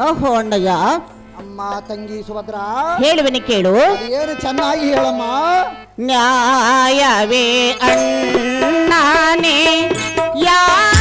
ಓಹೋ ಅಣ್ಣಯ್ಯ ಅಮ್ಮ ತಂಗಿ ಸುಭದ್ರ ಹೇಳುವೆನೆ ಕೇಳು. ಏನು ಚೆನ್ನಾಗಿ ಹೇಳಮ್ಮ. ನ್ಯಾಯವೇ ಅಣ್ಣಾನೆ ಯಾದವೇಂದ್ರನೇ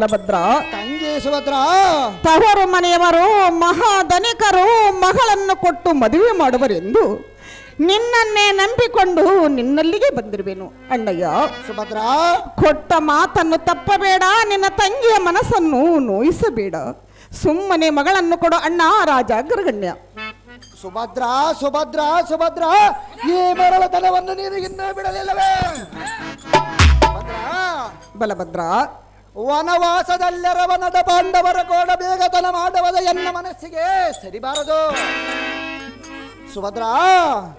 ಬಲಭದ್ರ. ತಂಗಿ ಸುಭದ್ರ ತವರು ಮನೆಯವರು ಮಹಾಧನಿಕರು ಮಗಳನ್ನು ಕೊಟ್ಟು ಮದುವೆ ಮಾಡುವರೆಂದು ನಿನ್ನನ್ನೇ ನಂಬಿಕೊಂಡು ನಿನ್ನಲ್ಲಿಗೆ ಬಂದಿರುವೆನು. ಅಣ್ಣಯ್ಯ ಸುಭದ್ರ. ಕೊಟ್ಟ ಮಾತನ್ನು ತಪ್ಪಬೇಡ ನಿನ್ನ ತಂಗಿಯ ಮನಸ್ಸನ್ನು ನೋಯಿಸಬೇಡ. ಸುಮ್ಮನೆ ಮಗಳನ್ನು ಕೊಡು ಅಣ್ಣ ರಾಜ ಅಗ್ರಗಣ್ಯ ಸುಭದ್ರ ಸುಭದ್ರ ಸುಭದ್ರ. ಈ ಮರಳತನವನ್ನು ನೀನು ಇನ್ನೂ ಬಿಡಲಿಲ್ಲವೇ ಬಲಭದ್ರ ವನವಾಸದಲ್ಲೆರವನದ ಪಾಂಡವರ ಕೋಡ ಬೇಗತನ ಮಾಡವದ ಎನ್ನ ಮನಸ್ಸಿಗೆ ಸರಿಬಾರದು. ಸುಭದ್ರ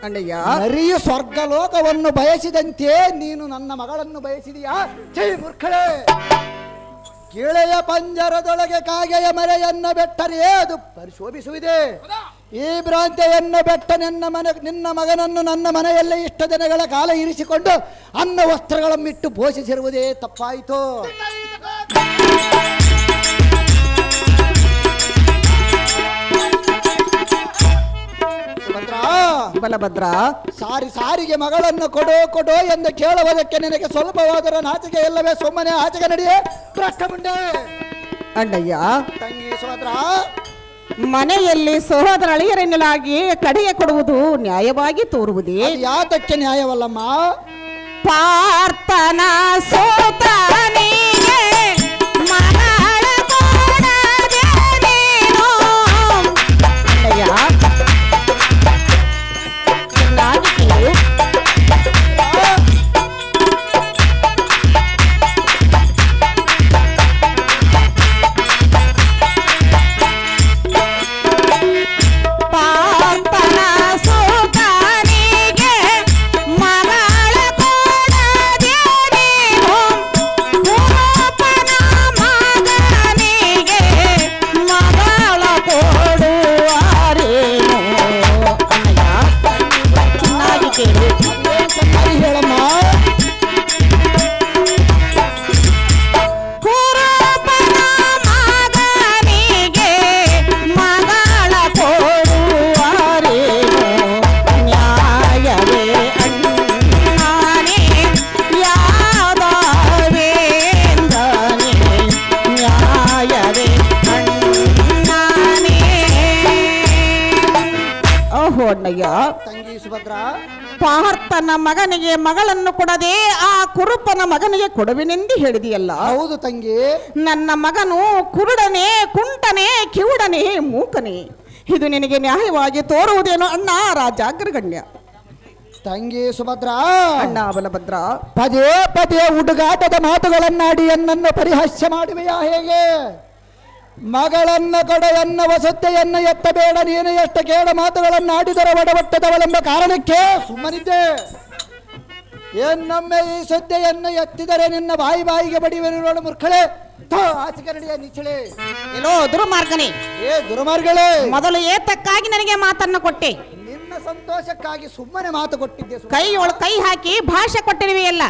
ಅಣ್ಣಯ್ಯ. ನರಿಯು ಸ್ವರ್ಗ ಲೋಕವನ್ನು ಬಯಸಿದಂತೆ ನೀನು ನನ್ನ ಮಗಳನ್ನು ಬಯಸಿದೀಯಾ? ಜೈ ಮೂರ್ಖಳೆ ಗಿಳೆಯ ಪಂಜರದೊಳಗೆ ಕಾಗೆಯ ಮರೆಯನ್ನ ಬೆಟ್ಟರೆ ಅದು ಪರಿಶೋಭಿಸುವಿದೆ. ಈ ಭ್ರಾಂತಿಯನ್ನು ಬೆಟ್ಟ ನಿನ್ನ ಮನೆ ನಿನ್ನ ಮಗನನ್ನು ನನ್ನ ಮನೆಯಲ್ಲೇ ಇಷ್ಟ ದಿನಗಳ ಕಾಲ ಇರಿಸಿಕೊಂಡು ಅನ್ನ ವಸ್ತ್ರಗಳನ್ನಿಟ್ಟು ಪೋಷಿಸಿರುವುದೇ ತಪ್ಪಾಯಿತು. ಬಲಭದ್ರ. ಸಾರಿ ಸಾರಿಗೆ ಮಗಳನ್ನು ಕೊಡು ಕೊಡು ಎಂದು ಕೇಳುವುದಕ್ಕೆ ನಿನಗೆ ಸ್ವಲ್ಪವಾದರೂ ನಾಚಿಕೆ ಇಲ್ಲವೇ ಸುಮ್ಮನೆ ಆಚೆಗೆ ನಡೆಯೇ. ಪ್ರಶ್ನೆ ಮುಂಡೆ. ಅಣ್ಣಯ್ಯ ತಂಗಿ ಸೋದರ ಮನೆಯಲ್ಲಿ ಸಹೋದರ ಅಳಿಯರೆನ್ನಲಾಗಿ ಕಡೆಗೆ ಕೊಡುವುದು ನ್ಯಾಯವಾಗಿ ತೋರುವುದೇ? ಯಾತಕ್ಕೆ ನ್ಯಾಯವಲ್ಲಮ್ಮ? ಪಾರ್ಥನ ಸೋತನಿಗೆ ಪಾರ್ಥನ ಮಗನಿಗೆ ಮಗಳನ್ನು ಕೊಡದೆ ಆ ಕುರುಪನ ಮಗನಿಗೆ ಕೊಡುವೆನೆಂದು ಹೇಳಿದೆಯಲ್ಲ. ಹೌದು ತಂಗಿ. ನನ್ನ ಮಗನು ಕುರುಡನೆ ಕುಂಟನೆ ಕಿವುಡನೆ ಮೂಕನೆ. ಇದು ನಿನಗೆ ನ್ಯಾಯವಾಗಿ ತೋರುವುದೇನು ಅಣ್ಣ ರಾಜಾಗ್ರಗಣ್ಯ ತಂಗಿ ಸುಭದ್ರ. ಅಣ್ಣ ಬಲಭದ್ರ. ಪದೇ ಪದೇ ಹುಡುಗಾಟದ ಮಾತುಗಳನ್ನಾಡಿ ಎನ್ನನ್ನು ಪರಿಹಾಸ್ಯ ಮಾಡುವೆಯಾ ಹೇಗೆ? ಮಗಳನ್ನ ಕೊಡೆಯನ್ನ ವಸತ್ತೆಯನ್ನ ಎತ್ತಬೇಡ ನೀನು ಎಷ್ಟು ಕೇಳ ಮಾತುಗಳನ್ನು ಆಡಿದರ ಒಡಬಟ್ಟದವಳೆಂಬ ಕಾರಣಕ್ಕೆ ಸುಮ್ಮನಿದ್ದೆ. ಏನೊಮ್ಮೆ ಈ ಸದ್ಯೆಯನ್ನು ಎತ್ತಿದರೆ ನಿನ್ನ ಬಾಯಿ ಬಾಯಿಗೆ ಬಡಿಯುವ ನೋಡು ಮೂರ್ಖಳೆ ನಡೆಯ ನಿಚ್ಚಳೆ ಎಲ್ಲೋ ದುರ್ಮಾರ್ಗನೇ? ಏ ದುರ್ಮಾರ್ಗಳೇ. ಮೊದಲು ಏತಕ್ಕಾಗಿ ನನಗೆ ಮಾತನ್ನು ಕೊಟ್ಟೆ. ನಿನ್ನ ಸಂತೋಷಕ್ಕಾಗಿ ಸುಮ್ಮನೆ ಮಾತು ಕೊಟ್ಟಿದ್ದೆ ಸುಭದ್ರ. ಕೈಯೊಳ ಕೈ ಹಾಕಿ ಭಾಷೆ ಕೊಟ್ಟಿರುವೆಯಲ್ಲ.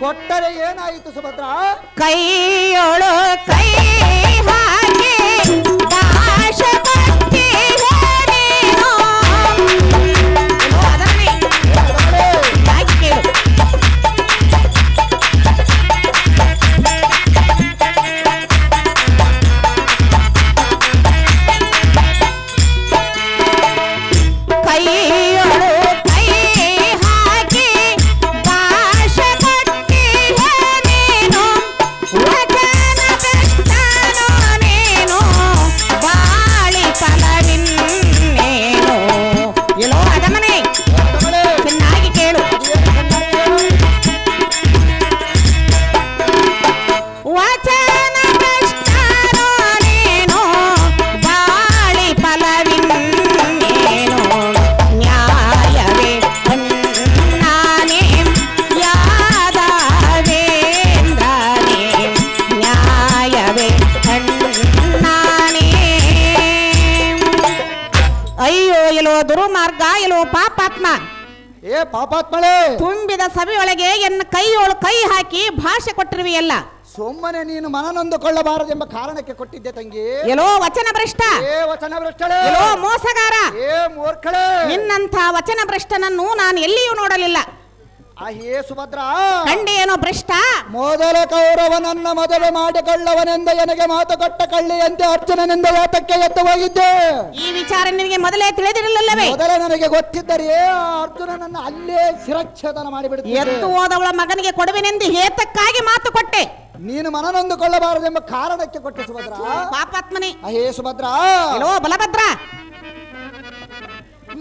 ಕೊಟ್ಟರೆ ಏನಾಯಿತು ಸುಭದ್ರ? ಕೈಯೊಳು ಕೈ ಪಾಪಾತ್ಮಳೆ. ತುಂಬಿದ ಸಭೆಯೊಳಗೆ ಎನ್ನ ಕೈಯೊಳು ಕೈ ಹಾಕಿ ಭಾಷೆ ಕೊಟ್ಟಿರುವೆಯಲ್ಲ. ಸುಮ್ಮನೆ ನೀನು ಮನನೊಂದುಕೊಳ್ಳಬಾರದೆಂಬ ಕಾರಣಕ್ಕೆ ಕೊಟ್ಟಿದ್ದೆ ತಂಗಿ. ಎಲ್ಲೋ ವಚನ ಭ್ರಷ್ಟ ಏ ವಚನ ಭ್ರಷ್ಟಳೆ ಎಲ್ಲೋ ಮೋಸಗಾರ. ಏ ಮೂರ್ಖಳೆ. ನಿನ್ನಂಥ ವಚನ ಭ್ರಷ್ಟನನ್ನು ನಾನು ಎಲ್ಲಿಯೂ ನೋಡಲಿಲ್ಲ. ಏ ಸುಭದ್ರ ಕಂಡೇನೋ ಭ್ರಷ್ಟ? ಮೊದಲ ಕೌರವನನ್ನ ಮೊದಲು ಮಾಡಿಕೊಳ್ಳವನೆಂದ ನನಗೆ ಮಾತು ಕೊಟ್ಟ ಕಳ್ಳಿಯಂತೆ ಅರ್ಜುನನಿಂದ ಯಾತಕ್ಕೆ ಎದ್ದು ಹೋಗಿದ್ದೆ. ಈ ವಿಚಾರ ನಿನಗೆ ಮೊದಲೇ ತಿಳಿದಿರಲಿಲ್ಲವೇ? ಮೊದಲೇ ನನಗೆ ಗೊತ್ತಿದ್ದರೆ ಅರ್ಜುನನನ್ನು ಅಲ್ಲೇ ಶಿರಚ್ಛೇದನ ಮಾಡಿಬಿಡುತ್ತೆ ಎತ್ತು ಹೋದವಳ ಮಗನಿಗೆ ಕೊಡುವೆನೆಂದು ಹೇತಕ್ಕಾಗಿ ಮಾತು ಕೊಟ್ಟೆ. ನೀನು ಮನನೊಂದುಕೊಳ್ಳಬಾರದೆಂಬ ಕಾರಣಕ್ಕೆ ಕೊಟ್ಟೆ ಸುಭದ್ರ. ಪಾಪಾತ್ಮನೇ. ಅಹೇ ಸುಭದ್ರ ಎಲ್ಲೋ ಬಲಭದ್ರ.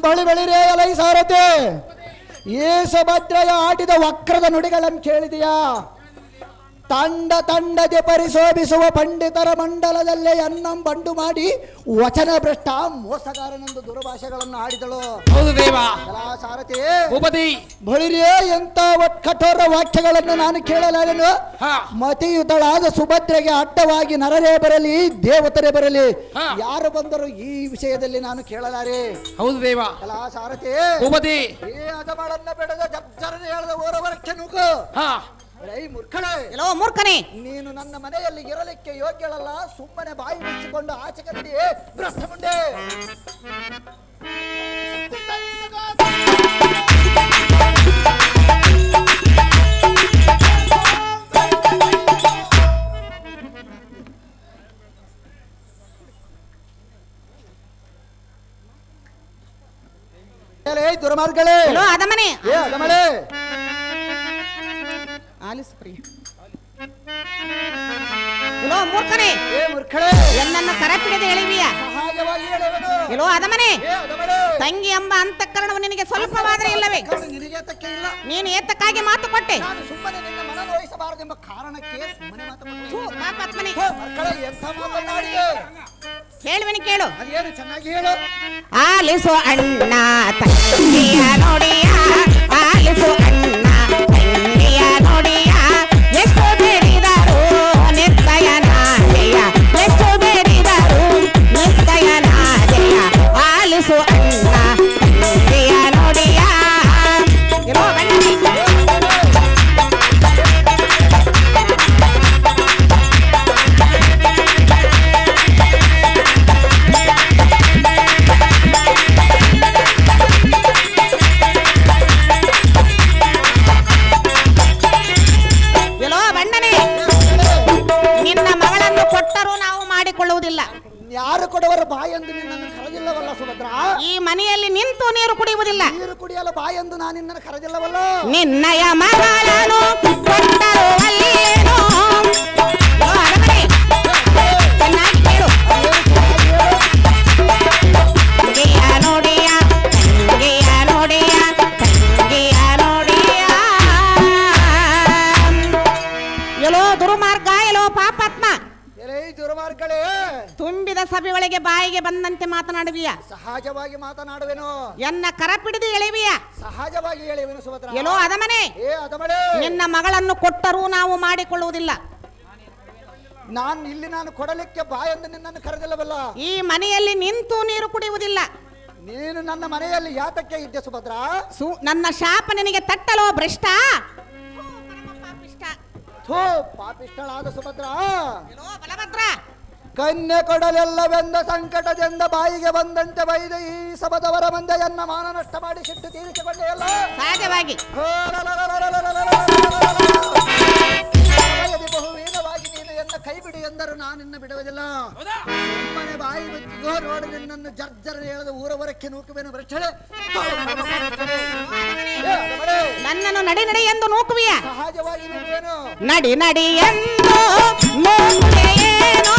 ಬಳಿ ಬಳಿರೇ ಅಲೈ ಸಾರಥಿ. ಈ ಸುಭದ್ರೆಯ ಆಡಿದ ವಕ್ರದ ನುಡಿಗಳನ್ನು ಕೇಳಿದೆಯಾ? ತಂಡ ತಂಡದೆ ಪರಿಶೋಭಿಸುವ ಪಂಡಿತರ ಮಂಡಲದಲ್ಲೇ ಅನ್ನಂ ಬಂಡು ಮಾಡಿ ವಚನ ಭ್ರಷ್ಟ ಮೋಸಗಾರನೆಂದು ದುರ್ಭಾಷೆಗಳನ್ನು ಆಡಿದಳು. ಹೌದು ದೇವ. ಸಾರಥಿ ಭೂಪತಿ. ಬಳಿರೇ ಎಂತ ಕಠೋರ ವಾಕ್ಯಗಳನ್ನು ನಾನು ಕೇಳಲಾರೆನು? ಮತಿಯುತಳಾದ ಸುಭದ್ರೆಗೆ ಅಡ್ಡವಾಗಿ ನರರೇ ಬರಲಿ ದೇವತರೇ ಬರಲಿ ಯಾರು ಬಂದರೂ ಈ ವಿಷಯದಲ್ಲಿ ನಾನು ಕೇಳಲಾರೆ. ಹೌದು ದೇವ. ಎಲ್ಲಾ ಸಾರಥಿ ಭೂಪತಿ. ಏ ಹೇಳದ ಓರವರಕ್ಕೆ ನುಗ್ಗು. ಹಾ ಏ ಮೂರ್ಖಳೆ ಎಲ್ಲೋ ಮೂರ್ಖನೇ. ನೀನು ನನ್ನ ಮನೆಯಲ್ಲಿ ಇರಲಿಕ್ಕೆ ಯೋಗ್ಯಳಲ್ಲ ಸುಮ್ಮನೆ ಬಾಯಿ ಮುಚ್ಚಿಕೊಂಡು ಆಚೆ ಕಟ್ಟಿ ಭ್ರಷ್ಟ ಮುಂಡೆ ಏ ದುರ್ಮಾರ್ಗಳೇ ಎಲ್ಲೋ ಅದಮನೆ ಏ ಅದಮಳೆ ಆಲಿಸು ಪ್ರಿಯ ಎಲ್ಲೋ ಮೂರ್ಖನೇ ಏ ಮೂರ್ಖಳೆ ಎನ್ನನ್ನು ಕರಪಿಡಿದು ಎಳಿವಿಯ ಸಹಜವಾಗಿ ಹೇಳುವನು. ಎಲ್ಲೋ ಅದಮನೆ ಏ ಅದಮಳೆ ತಂಗಿ ಎಂಬ ಅಂತಃಕರಣವು ನಿನಗೆ ಸ್ವಲ್ಪವಾದರೆ ಇಲ್ಲವೇ? ಇಲ್ಲ? ನೀನು ಏತಕ್ಕಾಗಿ ಮಾತು ಕೊಟ್ಟೆ? ನಾನು ಸುಮ್ಮನೆ ನಿನ್ನ ಮನ ನೋಯಿಸಬಾರದೆಂಬ ಕಾರಣಕ್ಕೆ ಸುಮ್ಮನೆ ಮಾತನಾಡಿ ಥು, ಪಾಪಾತ್ಮನೇ ಮಕ್ಕಳ ಎಂಥ ಮಾತನಾಡಿದೆ ಹೇಳುವೆನು ಕೇಳು. ಅದೇನು ಚೆನ್ನಾಗಿ ಹೇಳು. ಆಲಿಸು ಅಣ್ಣ ತಂಗಿಯ ನೋಡಿಯ ನಿನ್ನಯ ಮಗನನು ಕೊಟ್ಟರು ಅಲ್ಲೇನು ಎಲ್ಲೋ ದುರ್ಮಾರ್ಗ ಎಲ್ಲೋ ಪಾಪಾತ್ಮ. ಎಲೇ ದುರ್ಮಾರ್ಗಳೇ ತುಂಬಿದ ಸಭೆಗಳಿಗೆ ಬಾಯಿಗೆ ಬಂದಂತೆ ಮಾತನಾಡುವಿಯ? ಸಹಜವಾಗಿ ಮಾತನಾಡುವೆನು. ಎನ್ನ ಕರಪಿಡಿದು ಎಳೆವಿಯ ಸಹಜವಾಗಿ ಹೇಳುವೆನು ಸುಭದ್ರ ಎಲ್ಲೋ ಅದಮನೆ ಏ ನಿನ್ನ ಮಗಳನ್ನು ಕೊಟ್ಟರೂ ನಾವು ಮಾಡಿಕೊಳ್ಳುವುದಿಲ್ಲ. ನಾನು ಇಲ್ಲಿ ನಾನು ಕೊಡಲಿಕ್ಕೆ ಬಾಯೆಂದು ನಿನ್ನನ್ನು ಕರೆದಿಲ್ಲವಲ್ಲ? ಈ ಮನೆಯಲ್ಲಿ ನಿಂತು ನೀರು ಕುಡಿಯುವುದಿಲ್ಲ. ನೀನು ನನ್ನ ಮನೆಯಲ್ಲಿ ಯಾತಕ್ಕೆ ಇದ್ದೆ ಸುಭದ್ರ? ಸು ನನ್ನ ಶಾಪ ನಿನಗೆ ತಟ್ಟಲೋ ಭ್ರಷ್ಟ? ಥೂ ಪಾಪಿಷ್ಟಳಾದ ಸುಭದ್ರ. ಎಲ್ಲೋ ಬಲಭದ್ರ. ಕನ್ಯೆ ಕೊಡಲೆಲ್ಲವೆಂದ ಸಂಕಟದಿಂದ ಬಾಯಿಗೆ ಬಂದಂತೆ ಬೈದ ಈ ಸಬದವರ ಮಂದೆಯನ್ನ ಮಾನ ನಷ್ಟ ಮಾಡಿ ಸಿಟ್ಟು ತೀರಿಸಿಕೊಂಡೆಯಲ್ಲ ಸಹಜವಾಗಿ ಸಮಯದಿ ಬಹುವೇಗವಾಗಿ ನೀನು ಎನ್ನ ಕೈ ಬಿಡಿ ಎಂದರು ನಾನಿನ್ನ ಬಿಡುವುದಿಲ್ಲ ಸುಮ್ಮನೆ ಬಾಯಿ ಬಿದ್ದಿಗೋ ನೋಡು ನಿನ್ನನ್ನು ಜರ್ಜರ ಹೇಳದ ಊರ ಹೊರಕ್ಕೆ ನೂಕುವೆನು ಭ್ರಷ್ಟಳೆ ನನ್ನನ್ನು ನಡಿ ನಡಿ ಎಂದು ನೂಕುವಿಯ ಸಹಜವಾಗಿ ನಡಿ ನಡಿ ಎಂದು ನೂಕುವೆಯೇನೋ.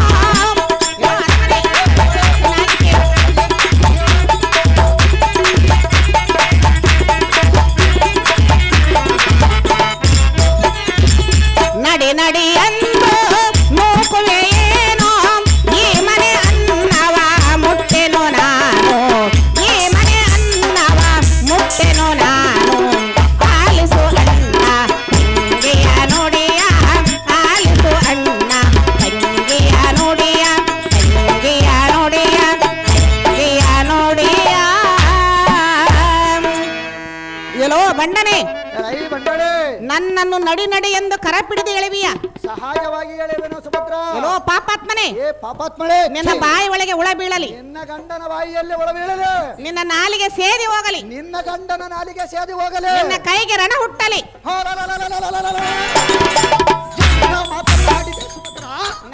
ನನ್ನನ್ನು ನಡಿ ನಡಿ ಎಂದು ಕರ ಪಿಡಿದು ಎಳೆವಿಯ. ಸಹಜವಾಗಿ ಹೇಳುವೆನು ಸುಭದ್ರ. ಎಲ್ಲೋ ಪಾಪಾತ್ಮನೆ. ಏ ಪಾಪಾತ್ಮಳೆ. ನಿನ್ನ ಬಾಯಿ ಒಳಗೆ ಹುಳ ಬೀಳಲಿ. ನಿನ್ನ ಗಂಡನ ಬಾಯಿಯಲ್ಲಿ ಒಳ ಬೀಳಲಿ. ನಿನ್ನ ನಾಲಿಗೆ ಸೇದಿ ಹೋಗಲಿ. ನಿನ್ನ ಗಂಡನ ನಾಲಿಗೆ ಸೇದಿ ಹೋಗಲಿ. ನಿನ್ನ ಕೈಗೆ ರಣ ಹುಟ್ಟಲಿ.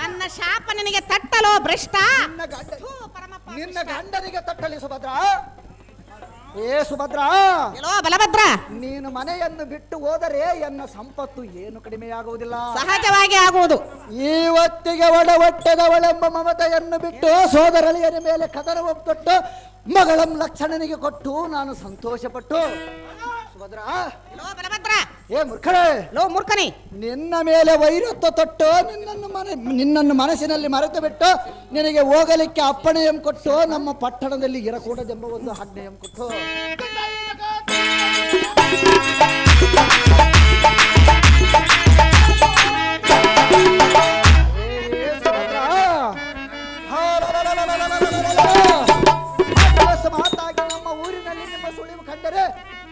ನನ್ನ ಶಾಪ ನಿನಗೆ ತಟ್ಟಲೋ ಭ್ರಷ್ಟ? ನಿನ್ನ ನಿನ್ನ ಗಂಡನಿಗೆ ತಟ್ಟಲಿ ಸುಭದ್ರ. ಏ ಸುಭದ್ರ! ಎಲ್ಲೋ ಬಲಭದ್ರ! ನೀನು ಮನೆಯನ್ನು ಬಿಟ್ಟು ಹೋದರೆ ಎನ್ನ ಸಂಪತ್ತು ಏನು ಕಡಿಮೆಯಾಗುವುದಿಲ್ಲ. ಸಹಜವಾಗಿ ಆಗುವುದು. ಇವತ್ತಿಗೆ ಒಡ ಹೊಟ್ಟೆದವಳೆಂಬ ಮಮತೆಯನ್ನು ಬಿಟ್ಟು ಸೋದರಳಿಯರ ಮೇಲೆ ಕದರ ಒಪ್ಪಿಟ್ಟು ಮಗಳಂ ಲಕ್ಷಣನಿಗೆ ಕೊಟ್ಟು ನಾನು ಸಂತೋಷಪಟ್ಟು ಎಲ್ಲೋ ಬಲಭದ್ರ. ಏ ಮುರ್ಖಳೆ ಲೋ ಮೂರ್ಖನಿ. ನಿನ್ನ ಮೇಲೆ ವೈರತ್ವ ತೊಟ್ಟು ನಿನ್ನನ್ನು ಮನೆ ನಿನ್ನನ್ನು ಮನಸ್ಸಿನಲ್ಲಿ ಮರೆತು ಬಿಟ್ಟು ನಿನಗೆ ಹೋಗಲಿಕ್ಕೆ ಅಪ್ಪಣೆಯಂ ಕೊಟ್ಟು ನಮ್ಮ ಪಟ್ಟಣದಲ್ಲಿ ಇರಕೂಡದೆಂಬ ಒಂದು ಆಜ್ಞೆಯಂ ಕೊಟ್ಟು.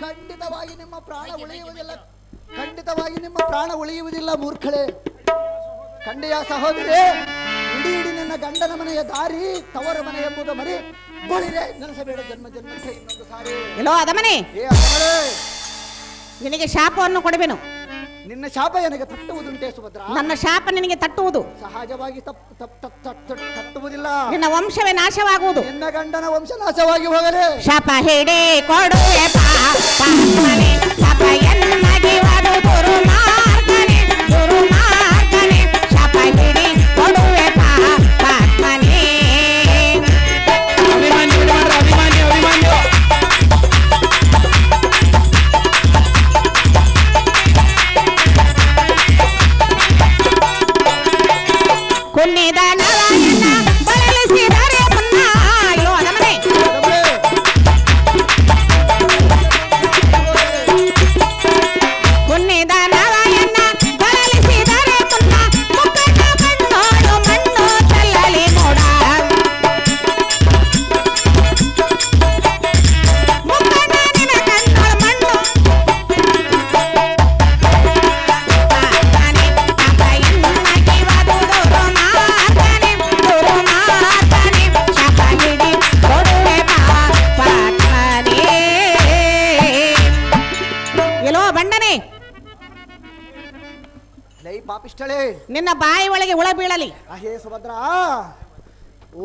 ಖಂಡಿತವಾಗಿ ನಿಮ್ಮ ಪ್ರಾಣ ಉಳಿಯುವುದಿಲ್ಲ. ಖಂಡಿತವಾಗಿ ನಿಮ್ಮ ಪ್ರಾಣ ಉಳಿಯುವುದಿಲ್ಲ ಮೂರ್ಖಳೆ ಖಂಡಿಯ ಸಹೋದರಿ ಇಡೀ ಇಡೀ ನಿನ್ನ ಗಂಡನ ಮನೆಯ ದಾರಿ ತವರ ಮನೆ ಎಂಬುದು ಮರಿ ಬಳಿರೆ. ನೆನೆಸಬೇಡ ಜನ್ಮ ಜನ್ಮಕ್ಕೆ ಇನ್ನೊಂದು ಸಾರಿ. ಎಲ್ಲೋ ಅದಮನೆ ಏ ಅಮ್ಮಗಳೇ, ನಿನಗೆ ಶಾಪವನ್ನು ಕೊಡುವೆನು ನಿನ್ನ ಶಾಪ ನನಗೆ ತಟ್ಟುವುದುಂಟೆ ಸುಭದ್ರ? ನನ್ನ ಶಾಪ ನಿನಗೆ ತಟ್ಟುವುದು. ಸಹಜವಾಗಿ ತಪ್ಪು ತಪ್ಪು ತಪ್ಪು ತಪ್ಪು ತಟ್ಟುವುದಿಲ್ಲ. ನಿನ್ನ ವಂಶವೇ ನಾಶವಾಗುವುದು. ನಿನ್ನ ಗಂಡನ ವಂಶ ನಾಶವಾಗಿ ಹೋಗಲಿ. ಶಾಪ ಹೇಳಿ ಕೊಡುವೆ ಪಾಪನೆ ಪಾಪ ಗುರು ವಡು ದುರ್ಮಾರ್ಗನೆ ದುರ್ಮಾರ್ಗನೆ ಬೀಳಲಿ ಅಹೇ ಸುಭದ್ರ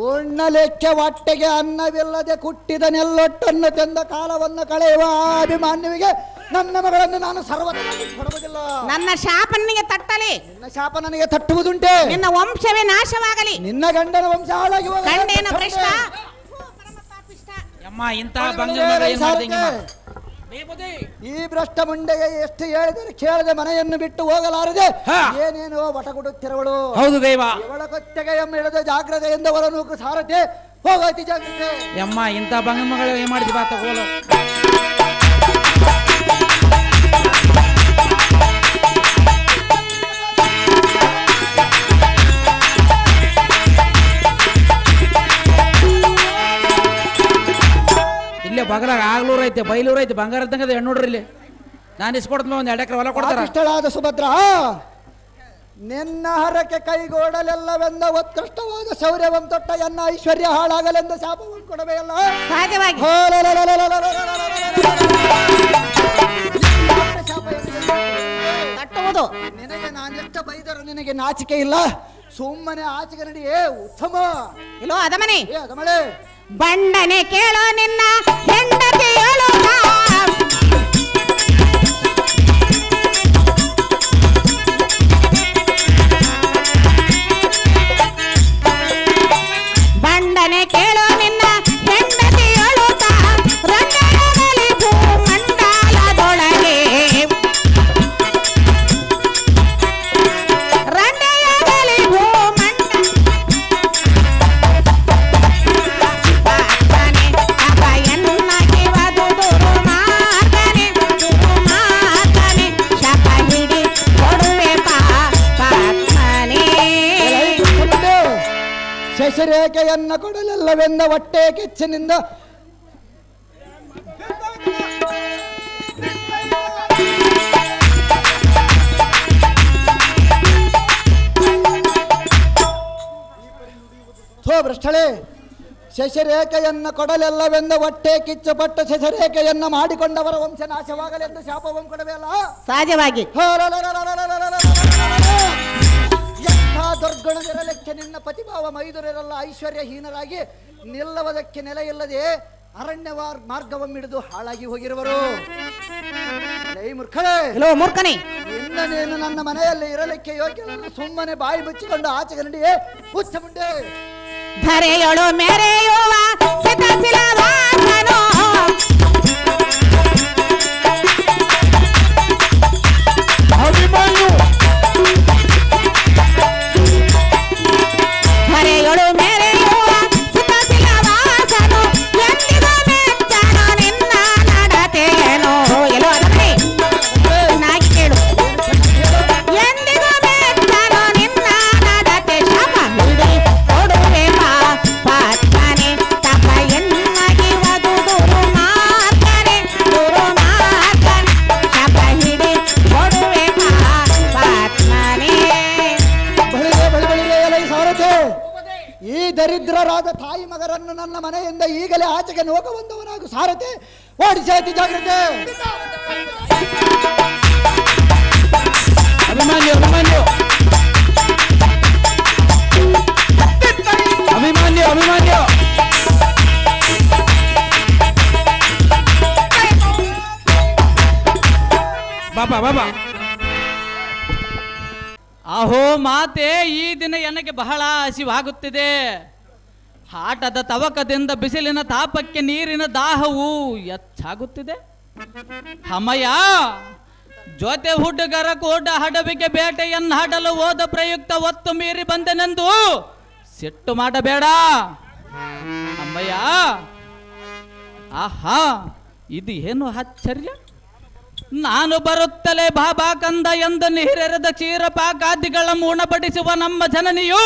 ಉಣ್ಣಲಿಕ್ಕೆ ಹೊಟ್ಟೆಗೆ ಅನ್ನವಿಲ್ಲದೆ ಕುಟ್ಟಿದ ನೆಲ್ಲೊಟ್ಟನ್ನು ತಂದ ಕಾಲವನ್ನು ಕಳೆಯುವ ಅಭಿಮಾನ್ಯವಿಗೆ ನನ್ನ ಮಗಳನ್ನು ನಾನು ಸರ್ವತನಾಗಿ ಕೊಡುವುದಿಲ್ಲ. ನನ್ನ ಶಾಪ ನಿನಗೆ ತಟ್ಟಲಿ. ನಿನ್ನ ಶಾಪ ನನಗೆ ತಟ್ಟುವುದುಂಟೆ. ನಿನ್ನ ವಂಶವೇ ನಾಶವಾಗಲಿ. ನಿನ್ನ ಗಂಡನ ವಂಶ ಹಾಳಾಗಿ ಹೋಗಲಿ. ಕಂಡೇನ ಭ್ರಷ್ಟ ಯಮ್ಮ ಇಂತಹ ಮಗ ಏನ್ ಈ ಭ್ರಷ್ಟ ಮುಂಡೆಗೆ ಎಷ್ಟು ಹೇಳಿದರೆ ಕೇಳದೆ ಮನೆಯನ್ನು ಬಿಟ್ಟು ಹೋಗಲಾರದೆ ಏನೇನು ವಟ ವಟಗುಡುತ್ತಿರವಳು. ಹೌದು ದೇವ ಇವಳ ಕೊತ್ತೆಗೆ ಎಮ್ಮ ಜಾಗ್ರತೆ ಜಾಗ್ರತೆಯಿಂದ ಹೊರ ನೂಕು ಸಾರತೆ ಹೋಗತಿ ಜಾಗ್ರತೆ. ಯಮ್ಮ ಇಂಥ ಬಂಗಮ್ಮಗಳು ಏನ್ ಮಾಡಿದ್ವಿ ಬಾತ ಹೋಲು ಬಗಲಾಗ ಆಗ್ಲೂರ್ ಐತೆ ಬೈಲೂರ್ ಐತೆ ಬಂಗಾರ ಇದ್ದಂಗೆ ಹೆಣ್ಣು ನೋಡ್ರಿ ಇಲ್ಲಿ ನಾನು ಇಸ್ಕೊಡ್ತೀನಿ ಒಂದು ಎರಡು ಎಕರೆ ಹೊಲ ಕೊಡ್ತಾರೆ ಇಷ್ಟಳಾದ ಸುಭದ್ರ ನಿನ್ನ ಹರಕೆ ಕೈಗೋಡಲೆಲ್ಲವೆಂದ ಉತ್ಕೃಷ್ಟವಾದ ಶೌರ್ಯವನ್ನು ತೊಟ್ಟ ಎನ್ನ ಐಶ್ವರ್ಯ ಹಾಳಾಗಲೆಂದ ಶಾಪವನ್ನು ಕೊಡಬೇಕಲ್ಲ ನಿನಗೆ ನಾನೆಷ್ಟು ಬೈದರು ನಿನಗೆ ನಾಚಿಕೆ ಇಲ್ಲ ಸುಮ್ಮನೆ ಆಚೆಗೆ ನಡಿ ಏ ಉತ್ತಮ ಇಲ್ಲೋ ಅದಮನೆ ಏ ಅದಮಳೆ ಬಂಡನೆ ಕೇಳೋ ನಿನ್ನ ಹೆಂಡತಿಯೋ ಒಟ್ಟೇಕೆಯನ್ನ ಕೊಡಲಿಲ್ಲವೆಂದ ಒಟ್ಟೆ ಕೆಚ್ಚಿನಿಂದ ಥೋ ಭ್ರಷ್ಟಳೆ ಶಶರೇಖೆಯನ್ನು ಕೊಡಲಿಲ್ಲವೆಂದ ಒಟ್ಟೆ ಕಿಚ್ಚ ಪಟ್ಟು ಶಶರೇಖೆಯನ್ನು ಮಾಡಿಕೊಂಡವರ ವಂಶ ನಾಶವಾಗಲೆಂದು ಶಾಪವಂ ಕೊಡಬೇಲ್ಲ ಸಹಜವಾಗಿ ದುರ್ಗುಣವಿರಲೆಕ್ಕೆ ನಿನ್ನ ಪತಿಭಾವ ಮೈದುರಿರಲ್ಲ ಐಶ್ವರ್ಯಹೀನರಾಗಿ ನಿಲ್ಲವದಕ್ಕೆ ನೆಲೆಯಿಲ್ಲದೆ ಅರಣ್ಯ ಮಾರ್ಗವನ್ನಿಡಿದು ಹಾಳಾಗಿ ಹೋಗಿರುವರು. ನೀನು ನನ್ನ ಮನೆಯಲ್ಲಿ ಇರಲಿಕ್ಕೆ ಯೋಗ್ಯ ಸುಮ್ಮನೆ ಬಾಯಿ ಮುಚ್ಚಿಕೊಂಡು ಆಚೆಗೆ ಕನ್ನಡಿ ಹುಚ್ಚ ಮುಂಡೆ ಅಹೋ ಮಾತೆ, ಈ ದಿನ ನನಗೆ ಬಹಳ ಹಸಿವಾಗುತ್ತಿದೆ. ಹಾಟದ ತವಕದಿಂದ ಬಿಸಿಲಿನ ತಾಪಕ್ಕೆ ನೀರಿನ ದಾಹವು ಹೆಚ್ಚಾಗುತ್ತಿದೆ. ಹಮಯ, ಜೊತೆ ಹುಡುಗರ ಕೂಡ ಹಡವಿಗೆ ಬೇಟೆಯನ್ನಾಡಲು ಹೋದ ಪ್ರಯುಕ್ತ ಒತ್ತು ಮೀರಿ ಬಂದೆನೆಂದು ಸಿಟ್ಟು ಮಾಡಬೇಡ. ಅಮ್ಮಯ್ಯ ಆಹಾ, ಇದು ಏನು ಆಶ್ಚರ್ಯ? ನಾನು ಬರುತ್ತಲೇ ಬಾಬಾ ಕಂದ ಎಂದು ನೀರೆರೆದ ಕ್ಷೀರ ಪಾಕಾದಿಗಳ ಮೂಣಪಡಿಸುವ ನಮ್ಮ ಜನನಿಯು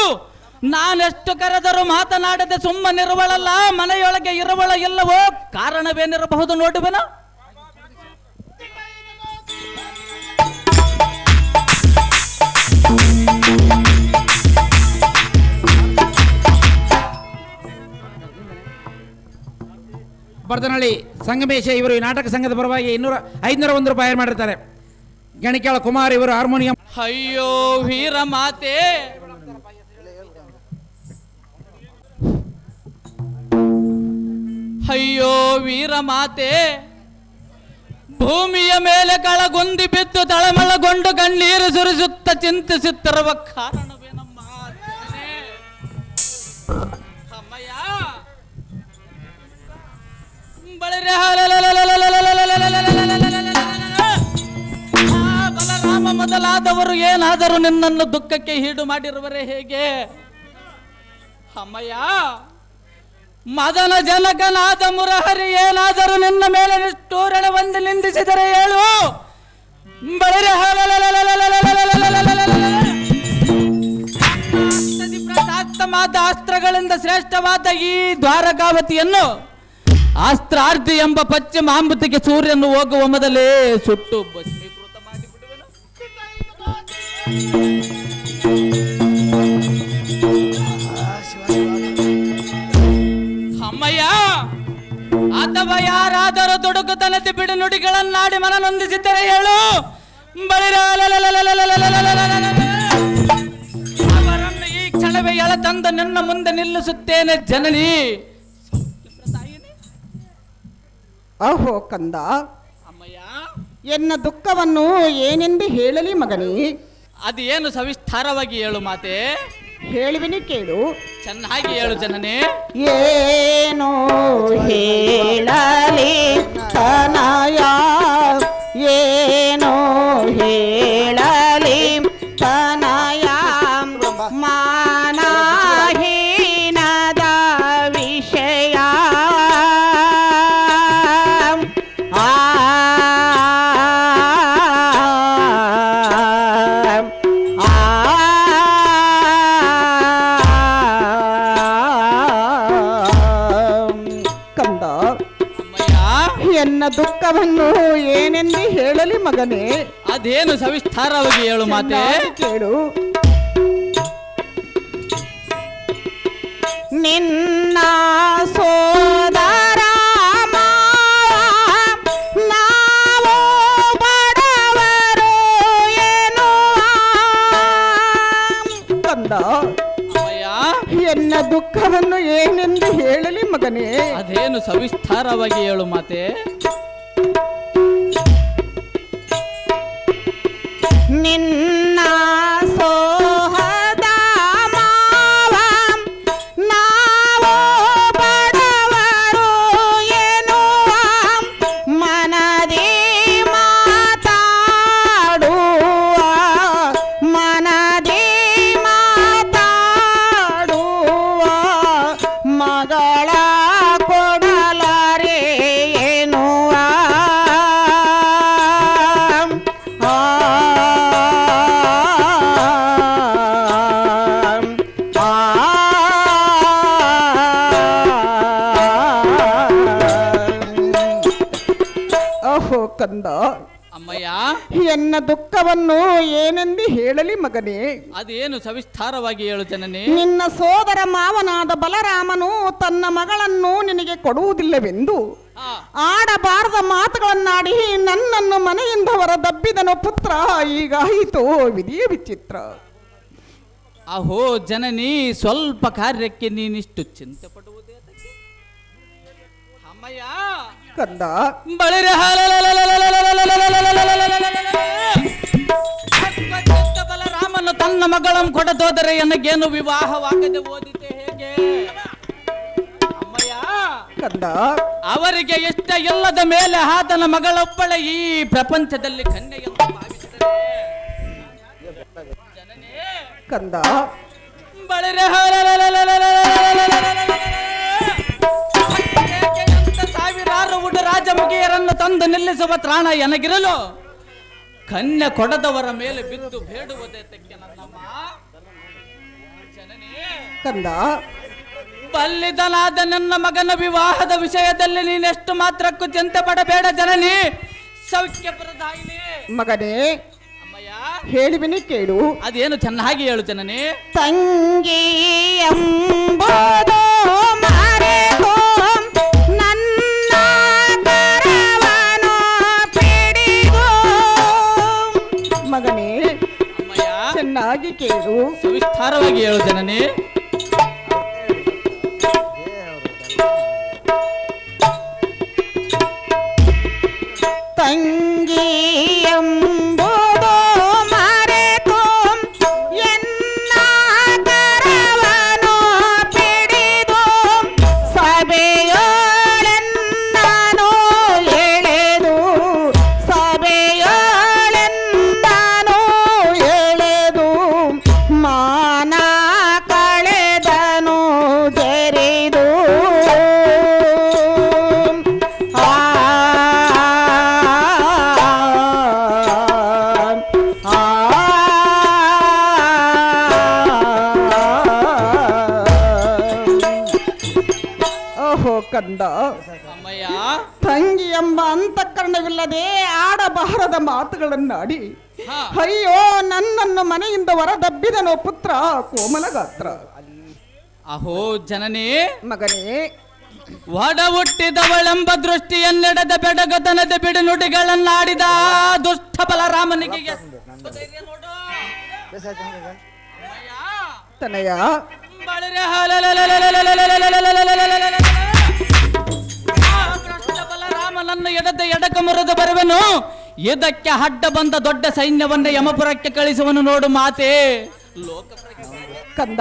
ನಾನೆಷ್ಟು ಕರೆದರೂ ಮಾತನಾಡದೆ ಸುಮ್ಮನಿರುವಳಲ್ಲ, ಮನೆಯೊಳಗೆ ಇರುವಳ ಇಲ್ಲವೋ ಕಾರಣವೇನಿರಬಹುದು ನೋಡುವೆನ Thank. ಬರ್ದನಹಳ್ಳಿ ಸಂಗಮೇಶ ಇವರು ಈ ನಾಟಕ ಸಂಘದ ಪರವಾಗಿ ಇನ್ನೂರ ಐದುನೂರ ಒಂದು ರೂಪಾಯಿ ಮಾಡಿರ್ತಾರೆ. ಗಣಿಕಾಳ ಕುಮಾರ್ ಇವರು ಹಾರ್ಮೋನಿಯಂ ಅಯ್ಯೋ, ವೀರ ಮಾತೆ. ಅಯ್ಯೋ, ವೀರ ಮಾತೆ. ಭೂಮಿಯ ಮೇಲೆ ಕಳಗುಂದಿ ಬಿತ್ತು ತಳಮಳಗೊಂಡು ಕಣ್ಣೀರು ಸುರಿಸುತ್ತ ಚಿಂತಿಸುತ್ತಿರುವ ಕಾರಣ ಬಲರಾಮ ಮೊದಲಾದವರು ಏನಾದರೂ ನಿನ್ನನ್ನು ದುಃಖಕ್ಕೆ ಹೀಡು ಮಾಡಿರುವರೆ ಹೇಗೆ ಅಮ್ಮಯ್ಯ ಮದನ ಜನಕನಾದ ಮುರಹರಿ ಏನಾದರೂ ನಿನ್ನ ಮೇಲೆ ನಿಷ್ಠೂರಣವೆಂದು ನಿಂದಿಸಿದರೆ ಹೇಳು ಬಲರೆ ಪ್ರಶಾಸ್ತವಾದ ಅಸ್ತ್ರಗಳಿಂದ ಶ್ರೇಷ್ಠವಾದ ಈ ದ್ವಾರಕಾವತಿಯನ್ನು ಅಸ್ತ್ರಾರ್ಧಿ ಎಂಬ ಪಶ್ಚಿಮಾಂಬುತಿಗೆ ಸೂರ್ಯನು ಹೋಗುವ ಮೊದಲೇ ಸುಟ್ಟು ಭಸ್ಮೀಕೃತ ಮಾಡಿಬಿಡುವನು ಅಥವಾ ಯಾರಾದರೂ ತಲೆತಿ ಬಿಡು ನುಡಿಗಳನ್ನಾಡಿ ಮನನೊಂದಿಸಿದ್ದರೆ ಹೇಳು. ಅವರನ್ನು ಈ ಕ್ಷಣವೇ ಎಳ ತಂದು ನಿನ್ನ ಮುಂದೆ ನಿಲ್ಲಿಸುತ್ತೇನೆ ಜನನಿ ಅಹೋ ಕಂದ ಅಮ್ಮಯ್ಯ. ಎನ್ನ ದುಃಖವನ್ನು ಏನೆಂದು ಹೇಳಲಿ ಮಗನಿ. ಅದೇನು ಸವಿಸ್ತಾರವಾಗಿ ಹೇಳು ಮಾತೆ. ಹೇಳುವಿನಿ ಕೇಳು. ಚೆನ್ನಾಗಿ ಹೇಳು ಜನನೇ. ಏನೋ ಹೇಳಲಿ ಅದೇನು ಸವಿಸ್ತಾರವಾಗಿ ಹೇಳು ಮಾತೆ? ಕೇಳು. ನಿನ್ನ ಸೋದರ ನಾವು ಬಡವರು. ಕಂದ ಎನ್ನ ದುಃಖವನ್ನು ಏನೆಂದು ಹೇಳಲಿ ಮಗನೇ. ಅದೇನು ಸವಿಸ್ತಾರವಾಗಿ ಹೇಳು ಮಾತೆ? ಕಂದ. ಅಮ್ಮಯ್ಯ. ಎನ್ನ ದುಃಖವನ್ನು ಏನೆಂದು ಹೇಳಲಿ ಮಗನೇ. ಅದೇನು ಸವಿಸ್ತಾರವಾಗಿ ಹೇಳು ಜನನಿ. ನಿನ್ನ ಸೋದರ ಮಾವನಾದ ಬಲರಾಮನು ತನ್ನ ಮಗಳನ್ನು ನಿನಗೆ ಕೊಡುವುದಿಲ್ಲವೆಂದು. ಆಡಬಾರದ ಮಾತುಗಳನ್ನಾಡಿ ನನ್ನನ್ನು ಮನೆಯಿಂದ ಹೊರ ದಬ್ಬಿದನು ಪುತ್ರ ಈಗಾಯಿತು ವಿಧಿಯ ವಿಚಿತ್ರ. ಅಹೋ ಜನನಿ ಸ್ವಲ್ಪ ಕಾರ್ಯಕ್ಕೆ ನೀನಿಷ್ಟು ಚಿಂತೆ ಪಡುವುದೇ ಅದಕ್ಕೆ? ಅಮ್ಮಯ್ಯ. ಕಂದ. ಬಳಿರ ಬಲ ರಾಮನು ತನ್ನ ಮಗಳಂ ಕೊಡದೋದರೆ ನನಗೇನು ವಿವಾಹವಾಗದೆ ಓದಿತೆ ಹೇಗೆ ಕಂದ ಅವರಿಗೆ ಇಷ್ಟ ಇಲ್ಲದ ಮೇಲೆ ಆತನ ಮಗಳೊಬ್ಬಳ ಈ ಪ್ರಪಂಚದಲ್ಲಿ ಕನ್ಯೆಯನ್ನು ಭಾವಿಸಿದರೆ ಕಂದ ಬಳಿರೆ ಉಡ ರಾಜಮುಗಿಯರನ್ನು ತಂದು ನಿಲ್ಲಿಸುವ ತ್ರಾಣ ಎನಗಿರಲು ಕನ್ಯ ಕೊಡದವರ ಮೇಲೆ ಬಿದ್ದು ಬೇಡುವುದೇ ತೆಕ್ಕೆ ನನ್ನಮ್ಮ ಕಂದ. ಬಲ್ಲಿದನಾದ ನನ್ನ ಮಗನ ವಿವಾಹದ ವಿಷಯದಲ್ಲಿ ನೀನೆಷ್ಟು ಮಾತ್ರಕ್ಕೂ ಚಿಂತೆ ಪಡಬೇಡ ಜನನಿ. ಸೌಖ್ಯ ಮಗನೇ ಅಮ್ಮಯ್ಯ. ಹೇಳಿವಿನಿ ಕೇಳು. ಅದೇನು ಚೆನ್ನಾಗಿ ಹೇಳು ಜನನಿ. ತಂಗಿ ಎಂಬುದು ಚೆನ್ನಾಗಿ ಕೇಳು. ಸವಿಸ್ತಾರವಾಗಿ ಹೇಳು ಜನನಿ. ಕಿತ್ತಾಡಿ ಅಯ್ಯೋ ನನ್ನನ್ನು ಮನೆಯಿಂದ ಹೊರದಬ್ಬಿದನೋ ಪುತ್ರ ಕೋಮಲ ಗಾತ್ರ ಅಹೋ ಜನನೇ ಮಗನೇ. ಒಡ ಹುಟ್ಟಿದವಳೆಂಬ ದೃಷ್ಟಿಯನ್ನೆಡದ ಬೆಡಗತನದ ಬಿಡು ನುಡಿಗಳನ್ನಾಡಿದ ದುಷ್ಟ ಬಲರಾಮನಿಗೆ ತನಯ ಬಲರಾಮನನ್ನು ಎಡದ ಎಡಕ ಮುರಿದು ಬರುವೆನು ಇದಕ್ಕೆ ಅಡ್ಡ ಬಂದ ದೊಡ್ಡ ಸೈನ್ಯವನ್ನೇ ಯಮಪುರಕ್ಕೆ ಕಳಿಸುವನು ನೋಡು ಮಾತೆ. ಕಂದ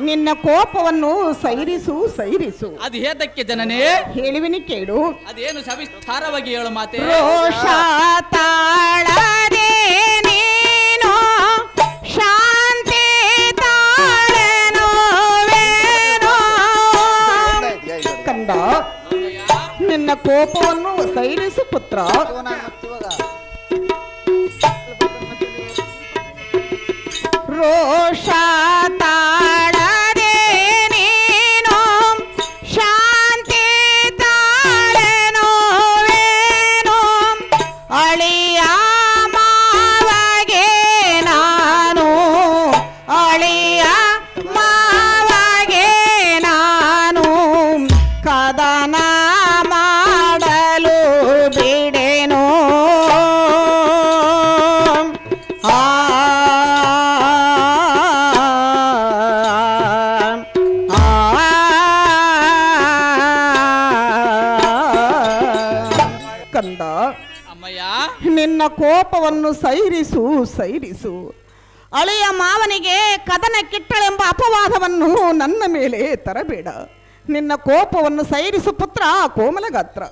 ನಿನ್ನ ಕೋಪವನ್ನು ಸೈರಿಸು ಸೈರಿಸು. ಅದು ಹೇದಕ್ಕೆ ಜನನೇ? ಹೇಳುವಿನಿ ಕೇಳು. ಅದೇನು ಸವಿಸ್ತಾರವಾಗಿ ಹೇಳು ಮಾತೆ. ರೋಷ ನಿನ್ನ ಕೋಪವನ್ನು ಸೈರಿಸು ಪುತ್ರ. ರೋಷ ಕೋಪವನ್ನು ಸೈರಿಸು ಸೈರಿಸು. ಅಳೆಯ ಮಾವನಿಗೆ ಕದನ ಕಿಟ್ಟಳೆಂಬ ಅಪವಾದವನ್ನು ನನ್ನ ಮೇಲೆ ತರಬೇಡ. ನಿನ್ನ ಕೋಪವನ್ನು ಸೈರಿಸು ಪುತ್ರ ಕೋಮಲ ಗಾತ್ರ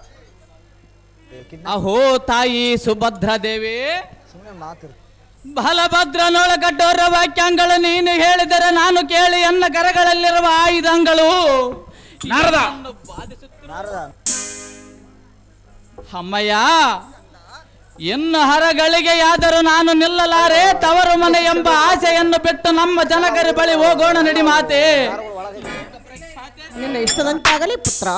ಅಹೋ ತಾಯಿ ಸುಭದ್ರ ದೇವಿ. ಬಲಭದ್ರನೊಳಗಡ್ಡೋರ ವಾಕ್ಯಗಳು ನೀನು ಹೇಳಿದರೆ ನಾನು ಕೇಳಿ ಎನ್ನ ಕರಗಳಲ್ಲಿರುವ ಆಯುಧಗಳು. ಅಮ್ಮಯ್ಯ ಇನ್ನು ಹರಗಳಿಗೆಯಾದರೂ ನಾನು ನಿಲ್ಲಲಾರೆ, ತವರು ಮನೆ ಎಂಬ ಆಸೆಯನ್ನು ಬಿಟ್ಟು ನಮ್ಮ ಜನಕರ ಬಳಿ ಹೋಗೋಣ ನಡಿ ಮಾತೆ. ನಿನ್ನ ಇಷ್ಟದಂತಾಗಲಿ ಪುತ್ರ.